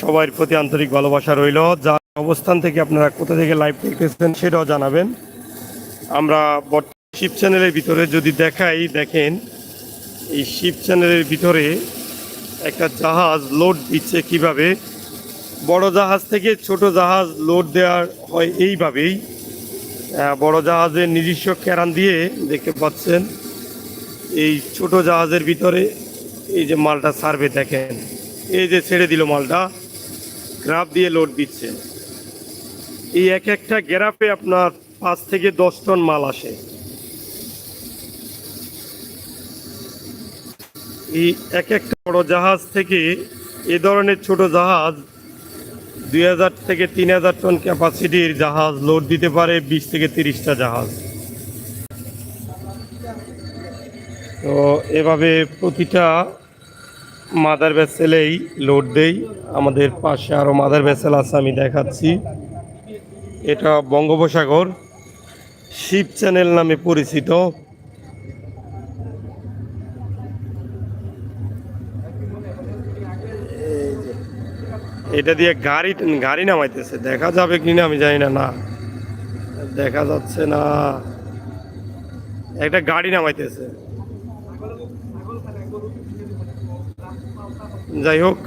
সবার প্রতি আন্তরিক ভালোবাসা রইল। যা অবস্থান থেকে আপনারা কোথা থেকে লাইভ দেখতেছেন সেটাও জানাবেন। আমরা বর্তমান শিব চ্যানেলের ভিতরে যদি দেখাই, দেখেন, এই শিব চ্যানেলের ভিতরে একটা জাহাজ লোড দিচ্ছে কীভাবে? বড় জাহাজ থেকে ছোট জাহাজ লোড দেওয়ার হয় এইভাবেই। বড় জাহাজের নিজস্ব ক্যারান দিয়ে দেখতে পাচ্ছেন, এই ছোট জাহাজের ভিতরে এই যে মালটা সার্ভে দেখেন, এই যে ছেড়ে দিল মালটা। গ্রাফ দিয়ে লোড দিচ্ছে। এই এক একটা গ্রাফে আপনার পাঁচ থেকে দশ টন মাল আসে। এই এক একটা বড় জাহাজ থেকে এ ধরনের ছোট জাহাজ দুই হাজার থেকে তিন হাজার টন ক্যাপাসিটির জাহাজ লোড দিতে পারে বিশ থেকে তিরিশটা জাহাজ। তো এভাবে প্রতিটা মাদার ভেসেলেই লোড দেই। আমাদের পাশে আরও মাদার ভেসেল আছে, আমি দেখাচ্ছি। এটা বঙ্গোপসাগর, শিব চ্যানেল নামে পরিচিত। এটা দিয়ে গাড়ি গাড়ি নামাইতেছে। দেখা যাবে কিনা আমি জানি না না। দেখা যাচ্ছে না। একটা গাড়ি নামাইতেছে। যাই হোক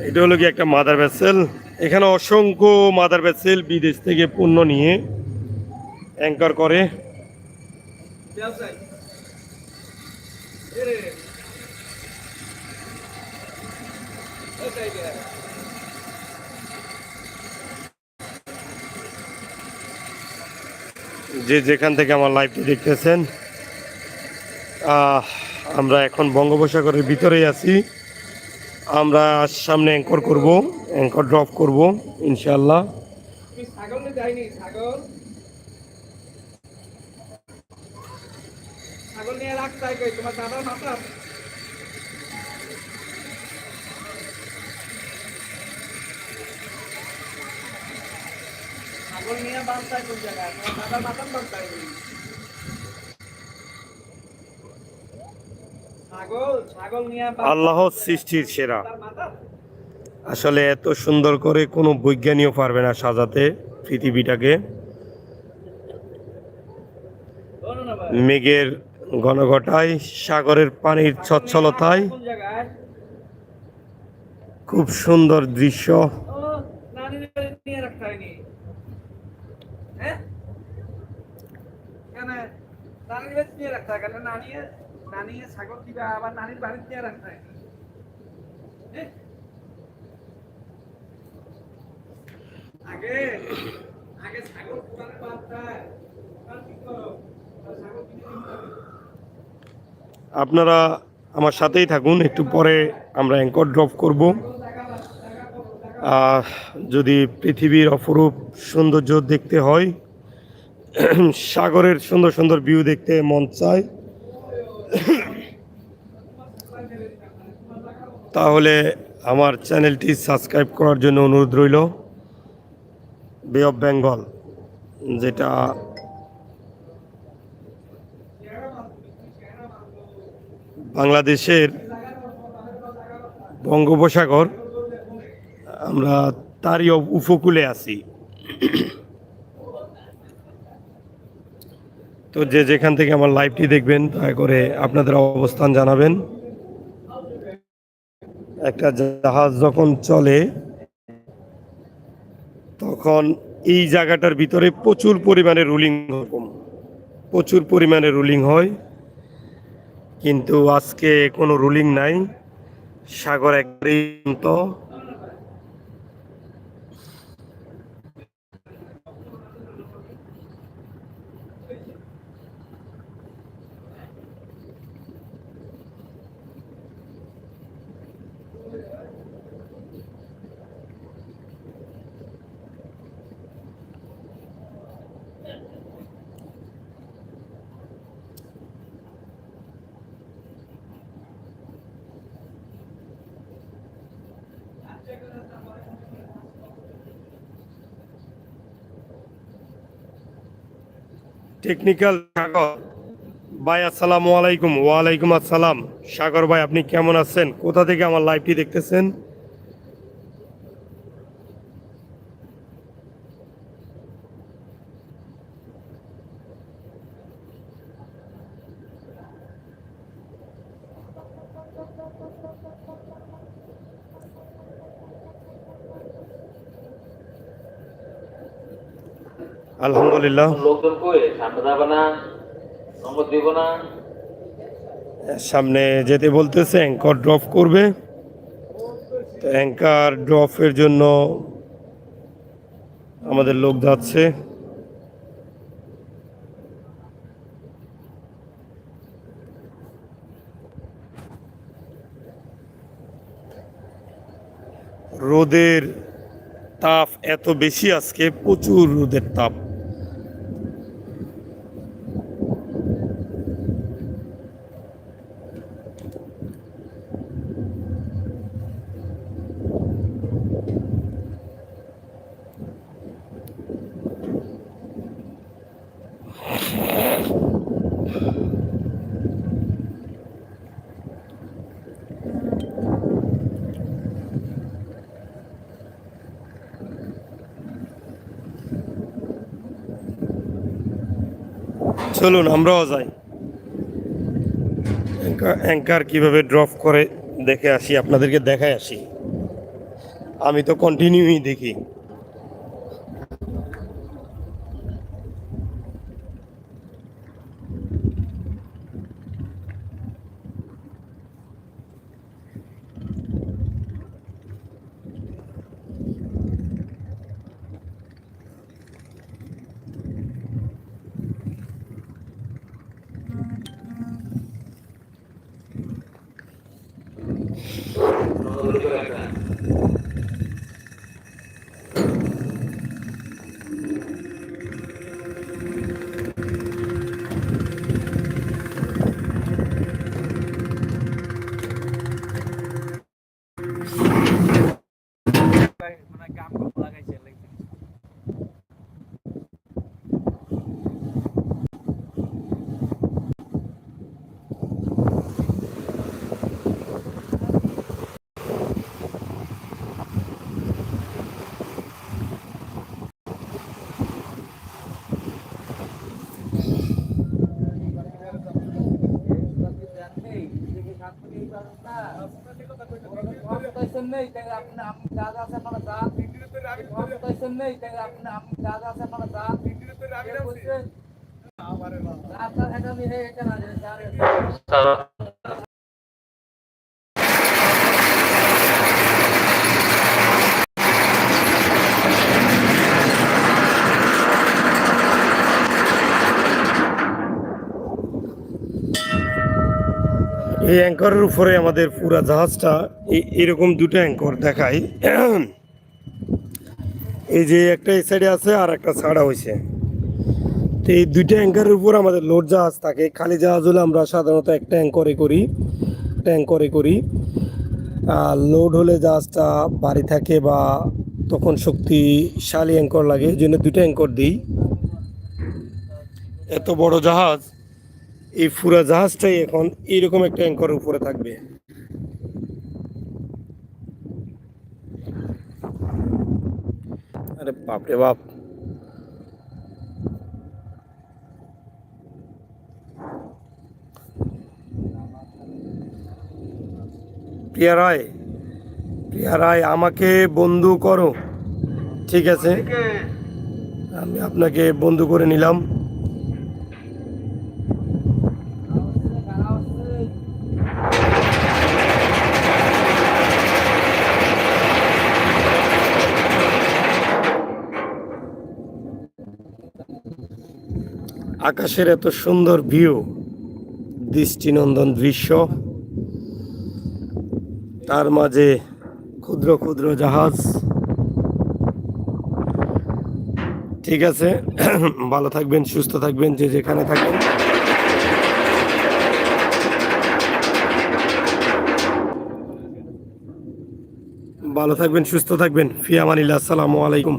এটা হলো কি একটা মাদার ভেসেল এখানে অসংখ্য মাদার ভেসেল বিদেশ থেকে পণ্য নিয়ে অ্যাঙ্কার করে। যে যেখান থেকে আমার লাইভটি দেখতেছেন আহ, আমরা এখন বঙ্গোপসাগরের ভিতরেই আছি। আমরা সামনে অ্যাঙ্কর করব অ্যাঙ্কর ড্রপ করব ইনশাল্লাহ ছাগল নিয়ে মাথা বাঁধতে কোন জায়গায়? তোমার দাদার মাথার বাঁধতে হয় ছাগল ছাগল নিয়ে বাঁধতে আল্লাহ সৃষ্টির সেরা। আসলে এত সুন্দর করে কোনো বৈজ্ঞানীয় পারবে না সাজাতে পৃথিবীটাকে। মেঘের ঘনঘটায় সাগরের পানির ছচ্ছলতায়। খুব সুন্দর দৃশ্য। হ্যাঁ? ছাগল আবার নানির রাখতে? আগে আগে ছাগল। আপনারা আমার সাথেই থাকুন, একটু পরে আমরা অ্যাঙ্কর ড্রপ করব যদি পৃথিবীর অপরূপ সৌন্দর্য দেখতে হয়, সাগরের সুন্দর সুন্দর ভিউ দেখতে মন চায় তাহলে আমার চ্যানেলটি সাবস্ক্রাইব করার জন্য অনুরোধ রইল। বে অফ বেঙ্গল যেটা বাংলাদেশের বঙ্গোপসাগর, আমরা তারই উপকূলে আছি। তো যে যেখান থেকে আমার লাইভটি দেখবেন, দয়া করে আপনাদের অবস্থান জানাবেন। একটা জাহাজ যখন চলে, তখন এই জায়গাটার ভিতরে প্রচুর পরিমাণে রুলিং প্রচুর পরিমাণে রুলিং হয়। কিন্তু আজকে কোনো রুলিং নাই। সাগর একবারেই টেকনিক্যাল সাগর। ভাই, আসসালামু আলাইকুম। ওয়ালাইকুম আসসালাম। সাগর ভাই, আপনি কেমন আছেন? কোথা থেকে আমার লাইভটি দেখতেছেন? আলহামদুলিল্লাহ। লোকজন কই? সামনে না? নম্বর দিব না? সামনে যেতে বলতেছে অ্যাঙ্কার ড্রপ করবে। তো অ্যাঙ্কার ড্রপের জন্য আমাদের লোক যাচ্ছে। রোদের তাপ এত বেশি আজকে প্রচুর রোদের তাপ। চলুন, আমরাও যাই। অ্যাঙ্কার- কীভাবে ড্রপ করে দেখে আসি, আপনাদেরকে দেখায় আসি। আমি তো কন্টিনিউই দেখি। আপনার আমি এই অ্যাঙ্করের উপরে আমাদের পুরা জাহাজটা এরকম দুটো অ্যাঙ্কর দেখায় এই যে একটা এই সাইডে আছে আর একটা ছাড়া হয়েছে তো এই দুইটা অ্যাঙ্কারের উপর আমাদের লোড জাহাজ থাকে। খালি জাহাজ হলে আমরা সাধারণত একটা অ্যাঙ্করে করি, একটা অ্যাঙ্করে করি। আর লোড হলে জাহাজটা বাড়ি থাকে বা তখন শক্তিশালী অ্যাঙ্কর লাগে, এই জন্য দুটো অ্যাঙ্কর দিই। এত বড় জাহাজ? এই পুরা জাহাজটাই এখন এইরকম একটা অ্যাঙ্করের উপরে থাকবে। আরে বাপরে বাপ। প্রিয়া রায় প্রিয়া রায় আমাকে বন্ধু করো। ঠিক আছে? আমি আপনাকে বন্ধু করে নিলাম। আকাশের এত সুন্দর ভিউ, দৃষ্টিনন্দন দৃশ্য, তার মাঝে ক্ষুদ্র ক্ষুদ্র জাহাজ। ঠিক আছে, ভালো থাকবেন, সুস্থ থাকবেন, যে যেখানে থাকেন। ভালো থাকবেন, সুস্থ থাকবেন। ফিয়ামানিল্লাহ, আসসালামু আলাইকুম।